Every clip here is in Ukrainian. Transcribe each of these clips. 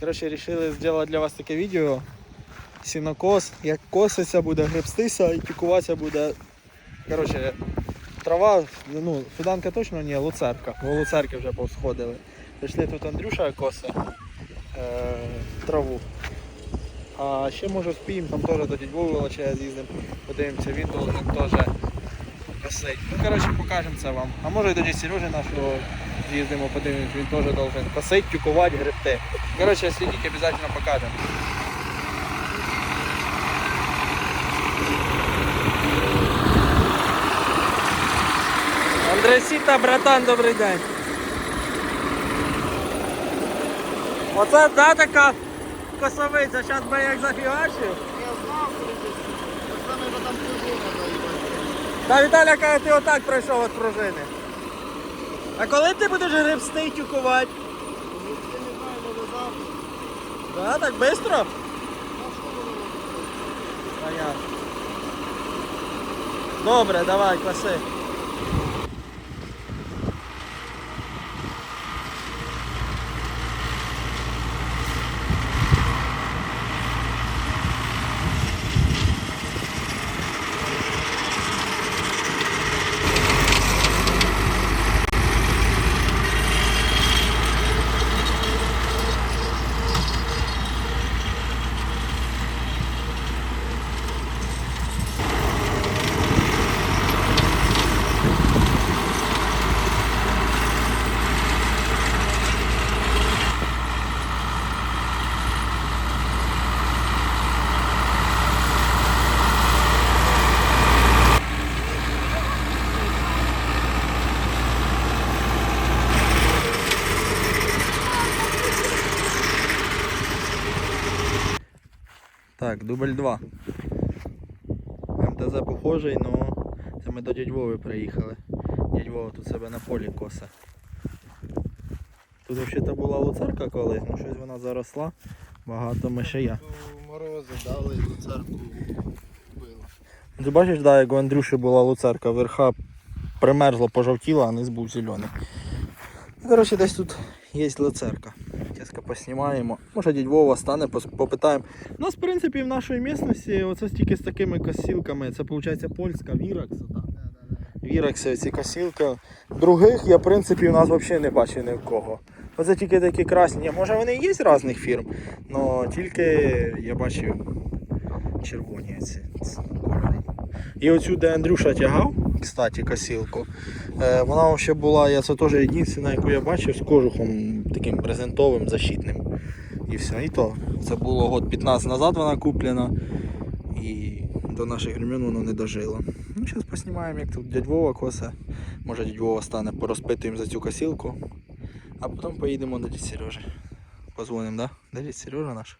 коротше, вирішили зробити для вас таке відео. Сінокос, як коситься буде, гребстися і тюкуватися буде. Коротше, трава, ну, фіданка точно ні, луцерка. Бо луцерки вже повсходили. Прийшли тут Андрюша косе е, траву. А ще може спіємо, там теж до Вови Волочая з'їздимо, подивимося, він теж косить. Ну, коротше, покажемо це вам. А може і тоді Сережі нашого з'їздимо, подивимось, він теж должен косить, тюкувати, гребти. Коротше, слідіть, обов'язково покажемо. Андресіта, братан, добрий день. Оце да, така косовиця, зараз би як зафігачив. Я знав, що там пружина. Та Віталя каже, ти отак пройшов від пружини. А коли ти будеш гребсти тюкувати? Я не знаю, може завтра. Да, так швидко? Понятно. Добре, давай, коси. Так, дубль 2. МТЗ похожий, но це ми до дядь Вови приїхали. Дядь Вова тут себе на полі косе. Тут взагалі була луцерка колись, ну щось вона заросла. Багато мишея. Морози дали і церкву вбило. Ти бачиш, да, як у Андрюші була луцерка, верха примерзла, пожовтіла, а низ був зелений. Ну, Коротше, десь тут є луцерка. Зараз поснімаємо. Може дядь Вова стане, попитаємо. У нас, в принципі, в нашій місцевості оце стільки з такими косілками. Це виходить польська Віракс. Віракси, ці косілки. Других я, в принципі, в нас взагалі не бачив ні в кого. Оце тільки такі красні. Може вони і є з різних фірм, але тільки я бачив червоні ці. І оцю, де Андрюша тягав, кстати, косілку, е, вона ще була, я це теж єдина, яку я бачив, з кожухом таким презентовим, защитним. І все. І то. Це було год 15 назад вона куплена. І до наших времен воно не дожило. Ну, зараз поснімаємо, як тут дядь Вова косе. Може дядь Вова стане, порозпитуємо за цю косілку. А потім поїдемо до дядь Сережі. Позвонимо, да? Дядь Сережа наш?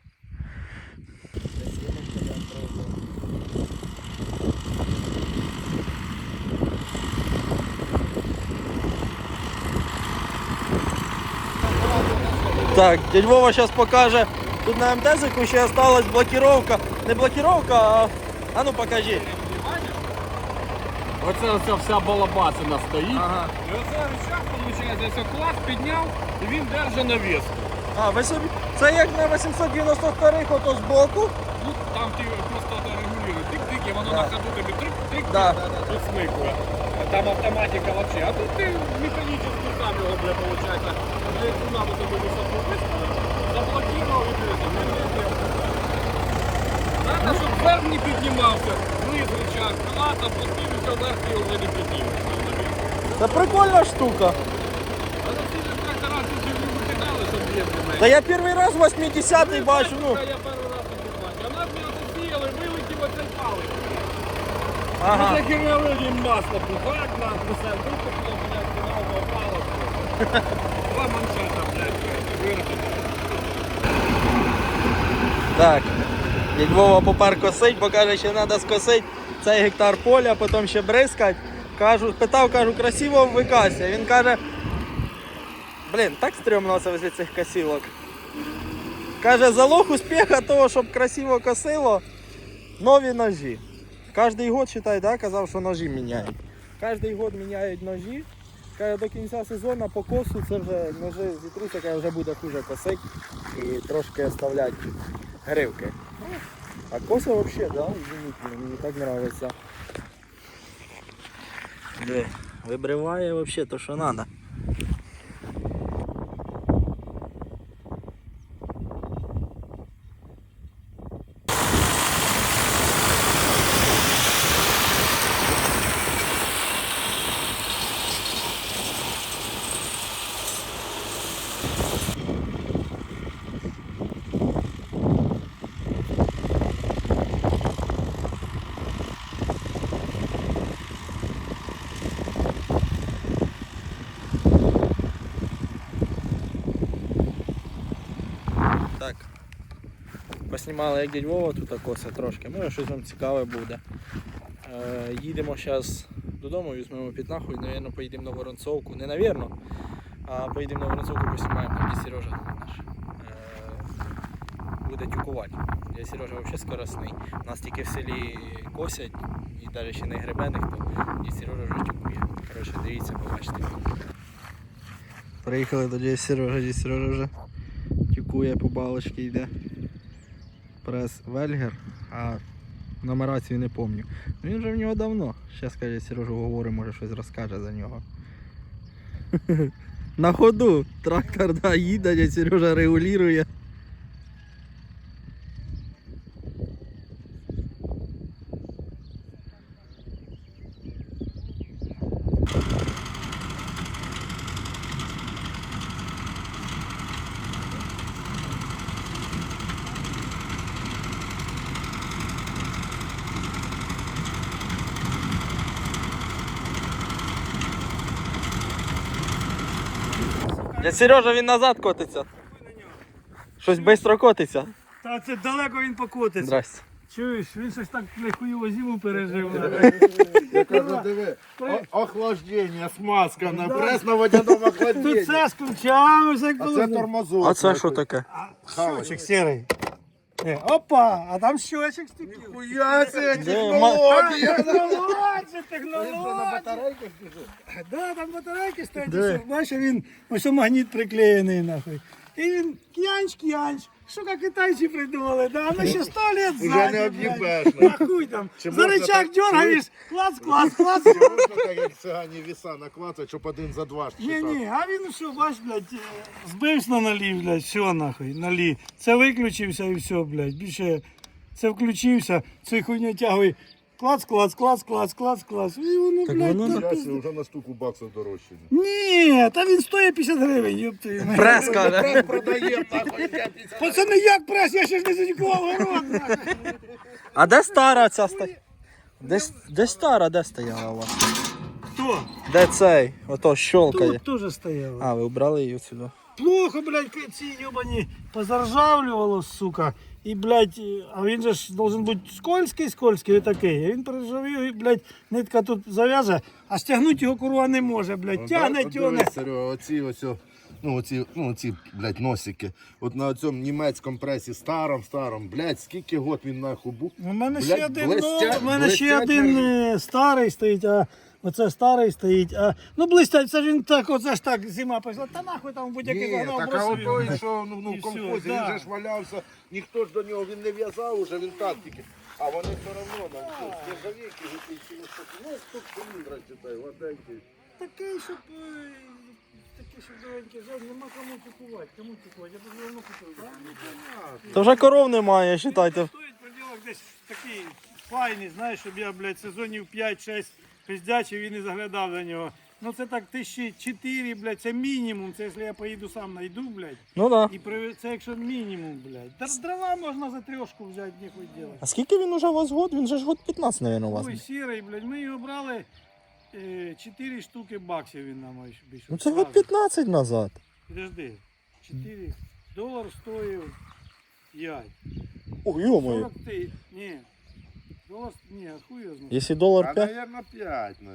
Так, дядь Вова зараз покаже. Тут на МТЗику ще осталась блокировка. Не блокировка, а. А ну покажи. Оце оця вся балабасина стоїть. Ага. І оце рычаг, виходить, ось клас підняв і він держить навіску. А, ви собі. Це як на 892-х, ото з боку. Ну там ти просто регулюєш. Тик-тик, і воно Да. на ходу тобі трик-трик Да. підсмикує. Там автоматика вообще. А тут ти механічно сам його, бля, виходить. Бля, яку надо тобі висоту виставив, заблокував і бля, там, не летів. Вверх не піднімався. Вниз рычаг, клас, опустився вверх і вже не піднімався. Це прикольна штука. А на всі ж трактора тут же не викидали, щоб єдине. Та я перший раз 80-й бачу, ну. Я перший раз таке бачу. А нас не оце сіяли, вилетів оцей палець. Ага. Ага. Такі великі масло пухать нам, писав, випухло, блядь, фінал попало. Два маншета, блядь, вирішили. Так. Дядь Вова попер косить, бо каже, що треба скосити цей гектар поля, потім ще бризкать. Кажу, питав, кажу, красиво викася. Він каже. Блін, так стрьомно це возле цих косілок. Каже, залог успіха того, щоб красиво косило, нові ножі. Кожний год, считай, да, казав, що ножі міняють. Кожний год міняють ножі. Каже, до кінця сезону по косу це вже ножи зітруться, каже, вже буде хуже косить і трошки оставлять гривки. А коса взагалі, да, мені так подобається. Вибриває взагалі то, що треба. Так. Поснімали як дядь Вова тут коса трошки. Може щось вам цікаве буде. Е, їдемо зараз додому, візьмемо під нахуй, навірно, поїдемо на Воронцовку. Не навірно, а поїдемо на Воронцовку, поснімаємо там, Сережа наш е, буде тюкувати. Я Сережа взагалі скоростний. У нас тільки в селі косять і навіть ще не гребе ніхто. І Сережа вже тюкує. Коротше, дивіться, побачите. Приїхали до дядя Сережа, дядя Сережа вже тюкує по балочці йде. Прес Вельгер, а нумерацію не пам'ятаю. Він вже в нього давно. Ще скаже, Сережа говорить, може щось розкаже за нього. На ходу трактор да, їде, Сережа регулює. Дядь Сережа, він назад котиться. Щось швидко котиться. Та це далеко він покотиться. Здрасте. Чуєш, він щось так лихую зиму пережив. Я кажу, диви, о- охлаждення, смазка на прес на водяному Тут охлажденні. все з ключами, все як А це тормозок. А це що таке? Щочик сірий. Е, Опа, а там щочик стіків. Нихуя себе, Де, технологія. Технологія, технологія. Да, там батарейки стоять, бачиш, він ось магніт приклеєний нахуй. І він к'янч, к'янч. Сука, китайці придумали, да, ну ще сто лет Уже не об'їбеш. Нахуй там. Чи За можна рычаг так- дергаєш, клац, клац, клац. Чи можна так, як цигані віса наклацати, щоб один за два Ні, ні, а він що, бач, блядь, е, збився на налів, блядь, все нахуй, налі. Це виключився і все, блядь. Більше це включився, цей хуйня тягує. Клац, клац, клац, клац, клац, клац. І воно, Так блядь, воно та Я вже на штуку баксів дорожче. Ні, та він стоїть 50 гривень, ёпти. Прес каже. Прес продаємо, нахуй, я після- Пацани, як прес, я ще ж не задікував город. нахуй. А де стара ця стояла? Де, с- де стара, де стояла у вас? Хто? Де цей? Ото щолкає. Тут теж стояло. А, ви убрали її сюди. Плохо, блядь, ці йобані позаржавлювало, сука. І, блядь, а він же ж должен бути скользкий, скользкий і такий. Він пережавів, і, блядь, нитка тут зав'яже, а стягнути його курва не може, блядь. Тягне, От тягне. дивись, Серега, оці ось, о, ну оці, ну оці, блядь, носики. От на цьому німецькому пресі старом, старом, блядь, скільки год він нахуй був. У мене Блядь, ще один, блестять- ну, у мене ще блестять один е, старий стоїть, а оце старий стоїть. А, ну, блистять, це ж він так, оце ж так зима прийшла. Та нахуй там будь-який Ні, вагнав, так а бросив що ну, ну, в колхозі, да. він же ж валявся, ніхто ж до нього він не в'язав уже, він так тільки. А вони все одно нам щось, нержавійки, якісь, ну, тут циліндра читай, гладенький. Такий, щоб, е, такий, щоб довенький жаль, нема кому купувати. Кому купувати? Я б давно купив. да? Ну, понятно. Вже коров немає, вважайте. Стоїть приділок десь такий файний, знаєш, щоб я, блядь, сезонів 5-6 пиздячив і не заглядав за нього. Ну це так тисячі 4, блядь, це мінімум. Це якщо я поїду сам найду, блядь. Ну да. І при... це якщо мінімум, блядь. Та дрова можна за трьошку взяти, ніхуй делать. А скільки він уже у вас год? Він же ж год 15, мабуть, у вас. Ой, сірий, блядь, ми його брали 4 штуки баксів він нам ось більше. Ну це год 15 назад. Підожди. 4 долар стоїв 5. Ох, йомою. 40 ти... Ні. Долар... Ні, хуй його знає. Якщо долар А, 5, наверное, 5. Ну,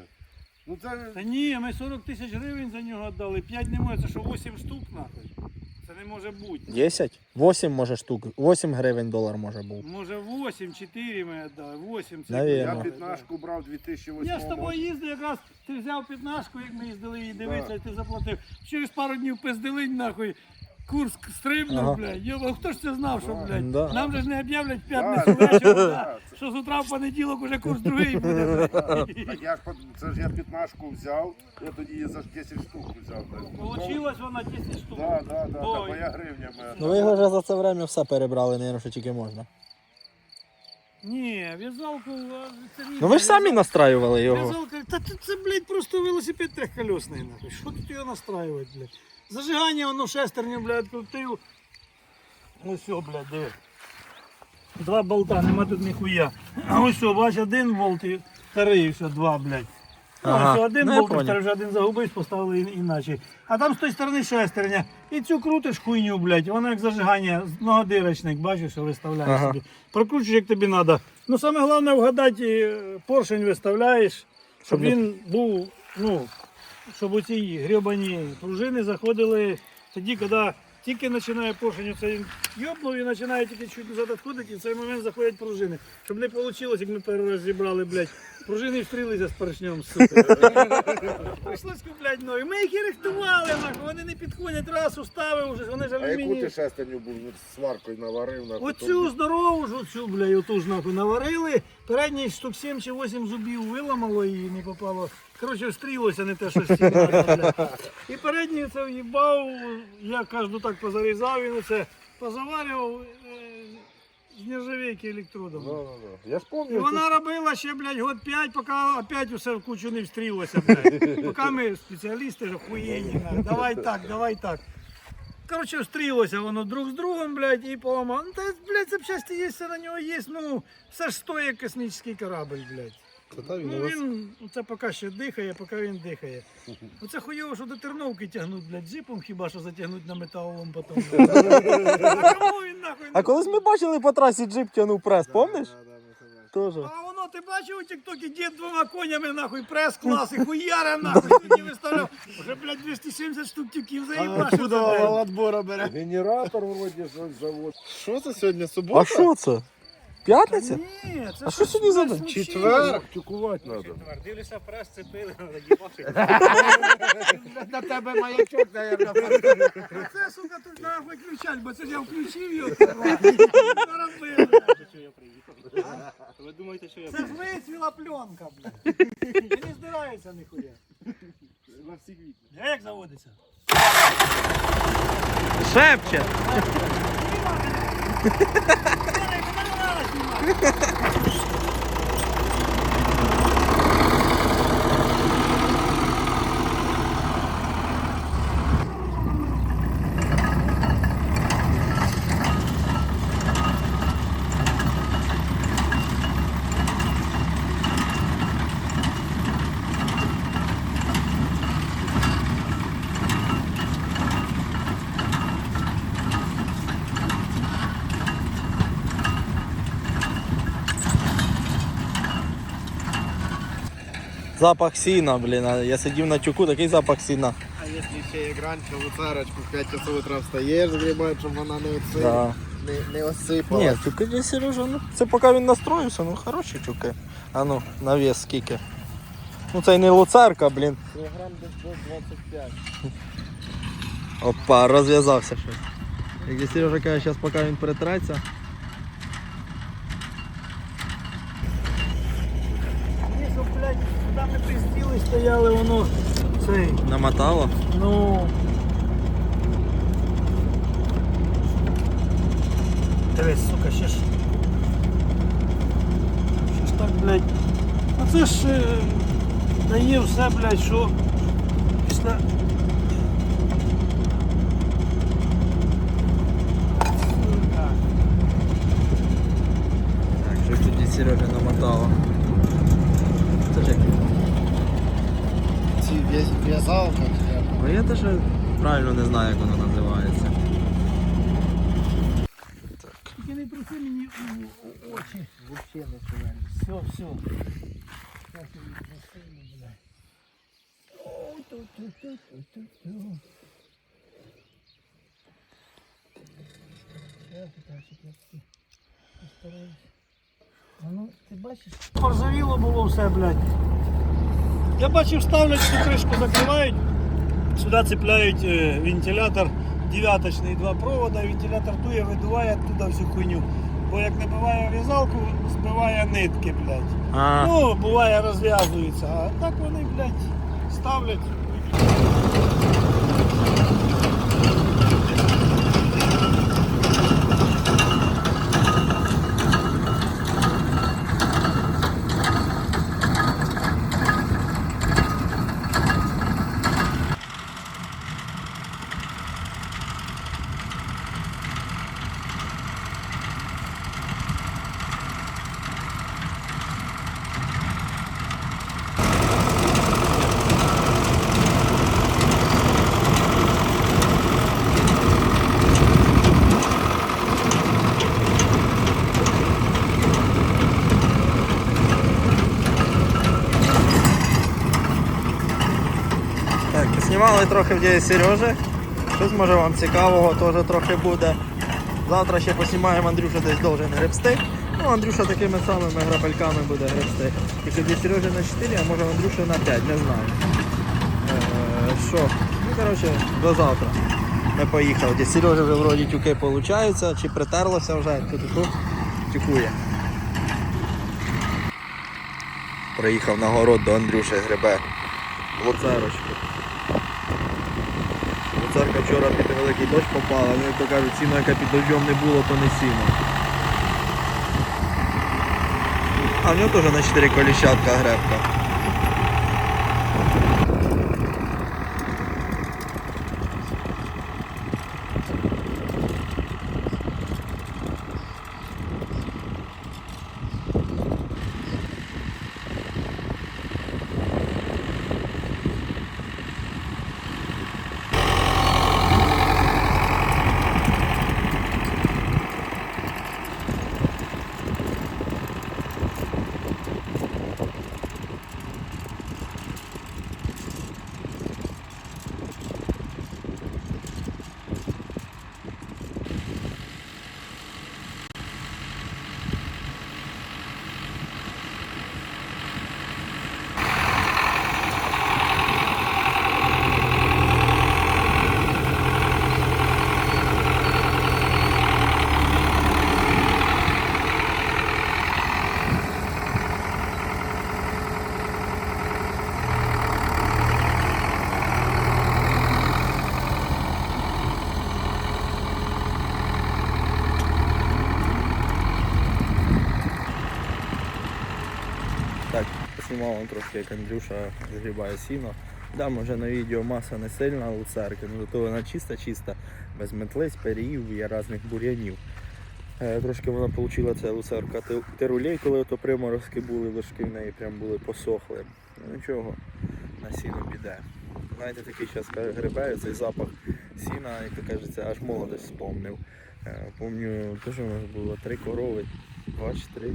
ну це... Та ні, ми 40 тисяч гривень за нього дали, 5 не може, це що 8 штук нахуй. Це не може бути. 10? 8 може штук. 8 гривень долар може був. Може 8, 4 ми віддали. 8 це. Навірно. Я Ага. п'ятнашку брав 2008 Я з тобою їздив, якраз ти взяв п'ятнашку, як ми їздили її дивитися, і ти заплатив. Через пару днів пизделинь, нахуй. Курс стрибнув, Ага. блядь. Йоба, хто ж це знав, що, блядь? Да. Нам же ж не об'являть в п'ятницю вечором, да, що з утра в понеділок уже курс другий буде. блядь. Так я ж под- це ж я п'ятнашку взяв, я тоді її за 10 штук взяв. Получилось вона 10 штук. Да, да, да, Ой. так, моя гривня моя. Ну ви його вже за це время все перебрали, не що тільки можна. Ні, в'язалку. а, це ні. Ну ви ж самі настраювали його. В'язалка, та це, це, блядь, просто велосипед трьохколесний, нахуй. Що тут його настраювати, блядь? Зажигання воно шестерню, блядь, крутив. Ось все, блядь, диви. Два болта, нема тут ніхуя. А ось все, бач, один болт і вторий, все, два, блядь. Ну, Ага, ось один ну, я болт, понял. вже один загубився, поставили ін- іначе. А там з тої сторони шестерня. І цю крутиш хуйню, блядь, воно як зажигання, многодирочник, бачиш, що виставляєш Ага. собі. Прокручуєш, як тобі треба. Ну саме головне вгадати, е, поршень виставляєш, щоб Щоб не- він був, ну, щоб оці ці гребані пружини заходили тоді, коли тільки починає поршень, це він йобнув і починає тільки чуть назад відходити, і в цей момент заходять пружини. Щоб не вийшло, як ми перший раз зібрали, блядь, пружини встрілися з поршнем, сука. Прийшлось купляти нові. Ми їх і рихтували, нахуй, вони не підходять, раз уставив вже, вони ж А яку ти шестерню був ну, сваркою наварив? нахуй, Оцю здорову ж оцю, бля, оту ж нахуй наварили. Передній штук 7 чи 8 зубів виламало і не попало. Коротше, встрілося не те, що всі бля. І передній це в'їбав, я кажу так позарізав, він оце позаварював е, з нержавейки електродом. Да, да, да. Я ж І пам'ятаю. вона робила ще, блядь, год 5, поки опять усе в кучу не встрілося, блядь. Поки ми спеціалісти ж охуєнні, давай так, давай так. Коротше, встрілося воно друг з другом, блядь, і поламало. Ну, та, блядь, запчасті є, все на нього є, ну, все ж стоїть космічний корабль, блядь. Ну, він це поки ще дихає, поки він дихає. Оце хуйово, що до Терновки тягнуть, блядь, джипом хіба що затягнуть на металолом потім. А кому він нахуй? А колись ми бачили по трасі джип тянув прес, помниш? Тоже. А воно ти бачив у тіктокі дід двома конями нахуй прес-клас і хуяра нахуй тоді виставляв. Уже, блядь, 270 штук тюків заїбашив. бере? Генератор вроді завод. Що це сьогодні? Субота? А що це? П'ятниця? Ні, це А що сьогодні за день? Четвер, тюкувати треба. Дивлюся, прес цепили, надо їбашити. На тебе маячок, наверное. Це, сука, тут треба виключати, бо це ж я включив його. Ви думаєте, що я Це ж вицвіла пленка, блядь. І не здирається ніхуя. на всіх вікнах? А Як заводиться? Шепче. Запах сіна, блін. а Я сидів на тюку, такий запах сіна. А якщо ще як раніше луцарочку в 5 часов утра встаєш, згрібаєш, щоб вона не, оси... Да. не, не осипала. Ні, тюки для Сережа, ну це поки він настроївся, ну хороші тюки. А ну, на вес скільки. Ну це й не луцерка, блін. Кілограм десь до 25. Опа, розв'язався щось. Як Сережа каже, зараз поки він перетреться. стояли воно цей. Намотало. Ну. Дивись, сука, ще ж. Ще ж так, блядь. А це ж е, дає все, блядь, що після. Сука. Так, що тоді Сережа намотало. в'язалка. А я теж правильно не знаю, як воно називається. Тільки не труси мені у, у очі. Взагалі не шевелить. Все, все. Щас я їх засуну, блядь. Ой, ту-ту-ту-ту-ту-ту. Я питаюся, як ти постараюсь. А ну, ти бачиш? Поржавіло було все, блядь. Я бачив, ставлять цю кришку, закривають. Сюди цепляють е, вентилятор дев'яточний, два провода, вентилятор дує, видуває туди всю хуйню. Бо як набиває в'язалку, збиває нитки, блядь. А, Ну, буває, розв'язуються, а так вони, блядь, ставлять. так, знімали трохи в дії Сережи. Щось може вам цікавого теж трохи буде. Завтра ще поснімаємо, Андрюша десь должен гребсти. Ну, Андрюша такими самими грабельками буде гребсти. Тільки для Сережі на 4, а може Андрюша на 5, не знаю. Е, Що? Ну, коротше, до завтра. Ми поїхали. Десь Сережа вже вроді тюки получаються, чи притерлося вже, тю-тю-тю, тюкує. Приїхав на город до Андрюші гребе. Луцерочку. Луцерка вчора під великий дощ попала, ну як то кажуть, сіно, яке під дощом не було, то не сіно. А в нього теж на 4 коліщатка гребка. Поснімав трошки, як Андрюша згрібає сіно. Да, може на відео маса не сильна луцерки, але зато вона чиста-чиста, без метлиць, періїв і різних бур'янів. Е, трошки вона отримала ця луцерка те- терулей, коли ото приморозки були, вершки в неї прям були посохли. Ну нічого, на сіно піде. Знаєте, такий час грибе, цей запах сіна, як то кажеться, аж молодость спомнив. Е, Помню, теж у нас було три корови, два чи три.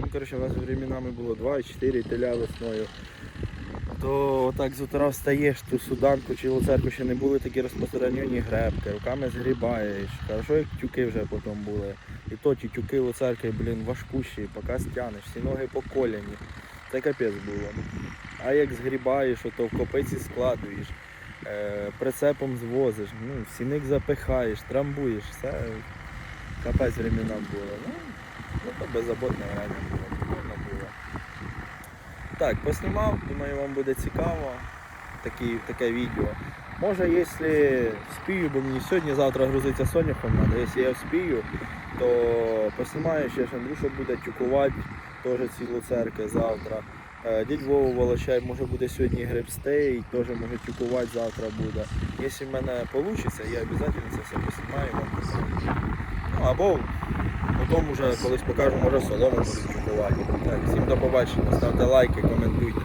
Ну, коротше, у нас временами було два і чотири теля весною. То отак з утра встаєш, ту суданку чи луцерку ще не були такі розпространені гребки, руками згрібаєш. Хорошо, як тюки вже потім були. І то ті тюки луцерки, блін, важкущі, поки стянеш, всі ноги по коляні. Це капець було. А як згрібаєш, ото в копиці складуєш, е, прицепом звозиш, ну, сіник запихаєш, трамбуєш, все капець времена було. Ну, ну то беззаботне время було, було. Так, поснімав, думаю, вам буде цікаво такі, таке відео. Може, якщо вспію, бо мені сьогодні, завтра грузиться соняхом треба, якщо я вспію, то поснімаю ще ж Андрюша буде тюкувати теж ці луцерки завтра. Е, Дідь Вова Волочай може буде сьогодні гребстей, теж може тюкувати завтра буде. Якщо в мене вийде, я обов'язково це все поснімаю вам. Ну або потім вже колись покажу, може солому буду тюкувати. Так, всім до побачення, ставте лайки, коментуйте.